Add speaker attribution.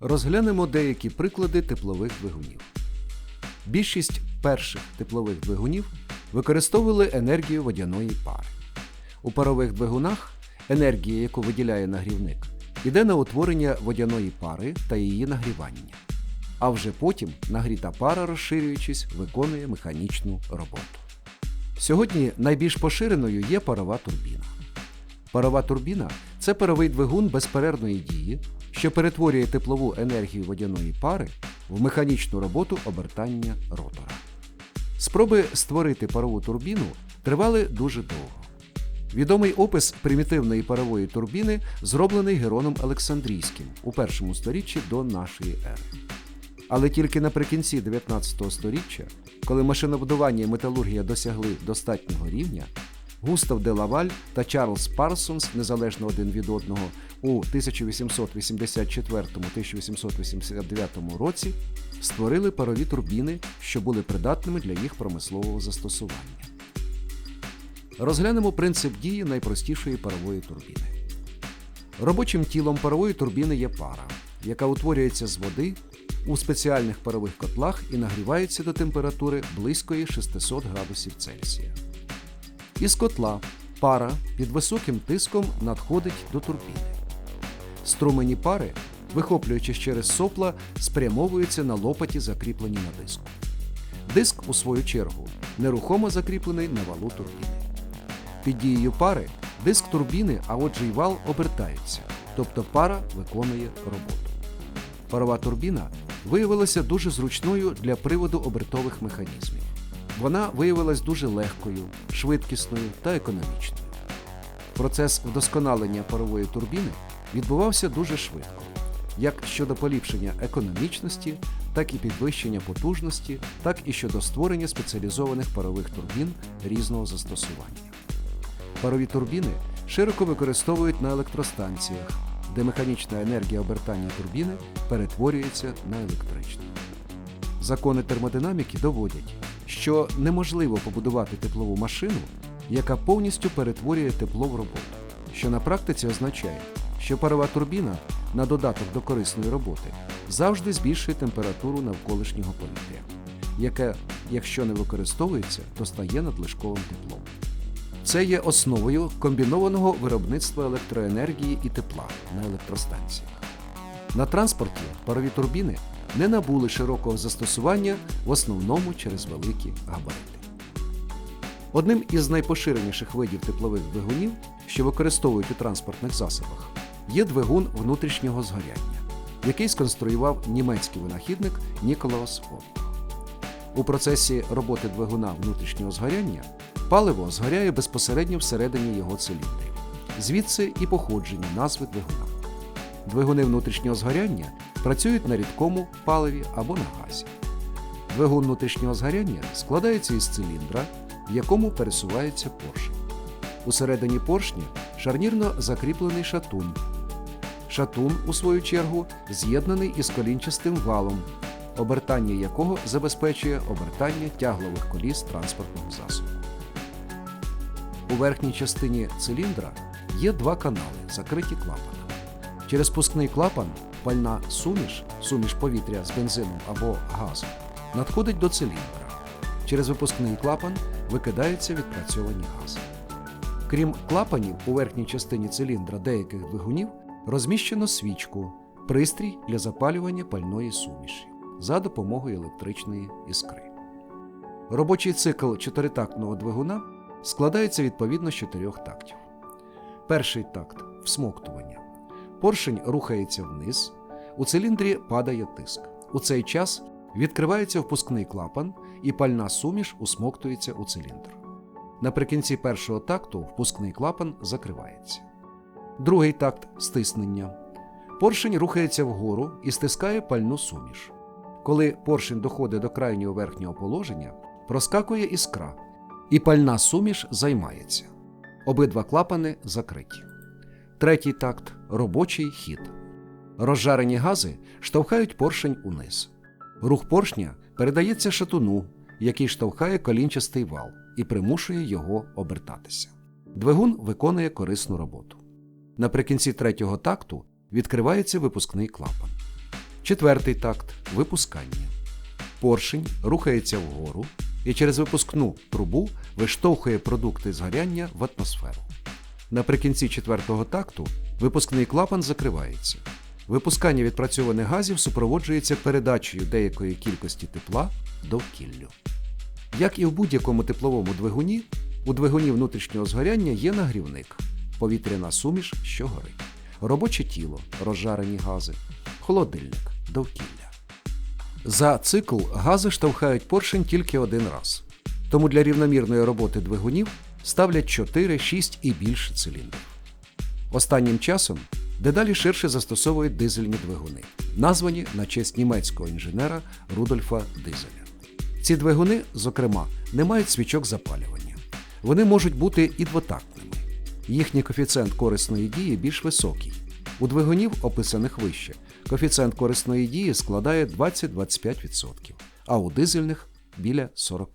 Speaker 1: Розглянемо деякі приклади теплових двигунів. Більшість перших теплових двигунів використовували енергію водяної пари. У парових двигунах енергія, яку виділяє нагрівник, йде на утворення водяної пари та її нагрівання. А вже потім нагріта пара, розширюючись, виконує механічну роботу. Сьогодні найбільш поширеною є парова турбіна. Парова турбіна це паровий двигун безперервної дії, що перетворює теплову енергію водяної пари в механічну роботу обертання ротора. Спроби створити парову турбіну тривали дуже довго. Відомий опис примітивної парової турбіни зроблений Героном Олександрійським у першому сторіччі до нашої ери. Але тільки наприкінці 19 століття, коли машинобудування і металургія досягли достатнього рівня, Густав де Лаваль та Чарльз Парсонс, незалежно один від одного, у 1884-1889 році створили парові турбіни, що були придатними для їх промислового застосування. Розглянемо принцип дії найпростішої парової турбіни. Робочим тілом парової турбіни є пара, яка утворюється з води у спеціальних парових котлах і нагрівається до температури близької 600 градусів Цельсія. Із котла пара під високим тиском надходить до турбіни. Струмені пари, вихоплюючись через сопла, спрямовуються на лопаті, закріплені на диску. Диск, у свою чергу, нерухомо закріплений на валу турбіни. Під дією пари диск турбіни, а отже й вал обертаються, тобто пара виконує роботу. Парова турбіна виявилася дуже зручною для приводу обертових механізмів. Вона виявилась дуже легкою, швидкісною та економічною. Процес вдосконалення парової турбіни відбувався дуже швидко, як щодо поліпшення економічності, так і підвищення потужності, так і щодо створення спеціалізованих парових турбін різного застосування. Парові турбіни широко використовують на електростанціях, де механічна енергія обертання турбіни перетворюється на електричну. Закони термодинаміки доводять, що неможливо побудувати теплову машину, яка повністю перетворює тепло в роботу, що на практиці означає, що парова турбіна на додаток до корисної роботи завжди збільшує температуру навколишнього повітря, яке, якщо не використовується, то стає надлишковим теплом. Це є основою комбінованого виробництва електроенергії і тепла на електростанціях. На транспорті парові турбіни не набули широкого застосування в основному через великі габарити. Одним із найпоширеніших видів теплових двигунів, що використовують у транспортних засобах, є двигун внутрішнього згоряння, який сконструював німецький винахідник Ніколаус Форд. У процесі роботи двигуна внутрішнього згоряння паливо згоряє безпосередньо всередині його циліндрів, звідси і походження назви двигуна. Двигуни внутрішнього згоряння працюють на рідкому паливі або на газі. Двигун внутрішнього згоряння складається із циліндра, в якому пересувається поршень. Усередині поршня шарнірно закріплений шатун. Шатун, у свою чергу, з'єднаний із колінчастим валом, обертання якого забезпечує обертання тяглових коліс транспортного засобу. У верхній частині циліндра є два канали, закриті клапаном. Через пускний клапан пальна суміш, суміш повітря з бензином або газом, надходить до циліндра. Через випускний клапан викидаються відпрацьовані гази. Крім клапанів, у верхній частині циліндра деяких двигунів розміщено свічку, пристрій для запалювання пальної суміші за допомогою електричної іскри. Робочий цикл чотиритактного двигуна складається відповідно з чотирьох тактів. Перший такт всмоктування. Поршень рухається вниз, у циліндрі падає тиск. У цей час відкривається впускний клапан, і пальна суміш усмоктується у циліндр. Наприкінці першого такту впускний клапан закривається. Другий такт стиснення. Поршень рухається вгору і стискає пальну суміш. Коли поршень доходить до крайнього верхнього положення, проскакує іскра, і пальна суміш займається. Обидва клапани закриті. Третій такт робочий хід. Розжарені гази штовхають поршень униз. Рух поршня передається шатуну, який штовхає колінчастий вал і примушує його обертатися. Двигун виконує корисну роботу. Наприкінці третього такту відкривається випускний клапан. Четвертий такт випускання. Поршень рухається вгору і через випускну трубу виштовхує продукти згоряння в атмосферу. Наприкінці четвертого такту випускний клапан закривається. Випускання відпрацьованих газів супроводжується передачею деякої кількості тепла довкіллю. Як і в будь-якому тепловому двигуні, у двигуні внутрішнього згоряння є нагрівник, повітряна суміш, що горить, робоче тіло, розжарені гази, холодильник, довкілля. За цикл гази штовхають поршень тільки один раз. Тому для рівномірної роботи двигунів ставлять 4, 6 і більше циліндрів. Останнім часом дедалі ширше застосовують дизельні двигуни, названі на честь німецького інженера Рудольфа Дизеля. Ці двигуни, зокрема, не мають свічок запалювання. Вони можуть бути і двотактними. Їхній коефіцієнт корисної дії більш високий. У двигунів, описаних вище, коефіцієнт корисної дії складає 20-25%, а у дизельних біля 40%.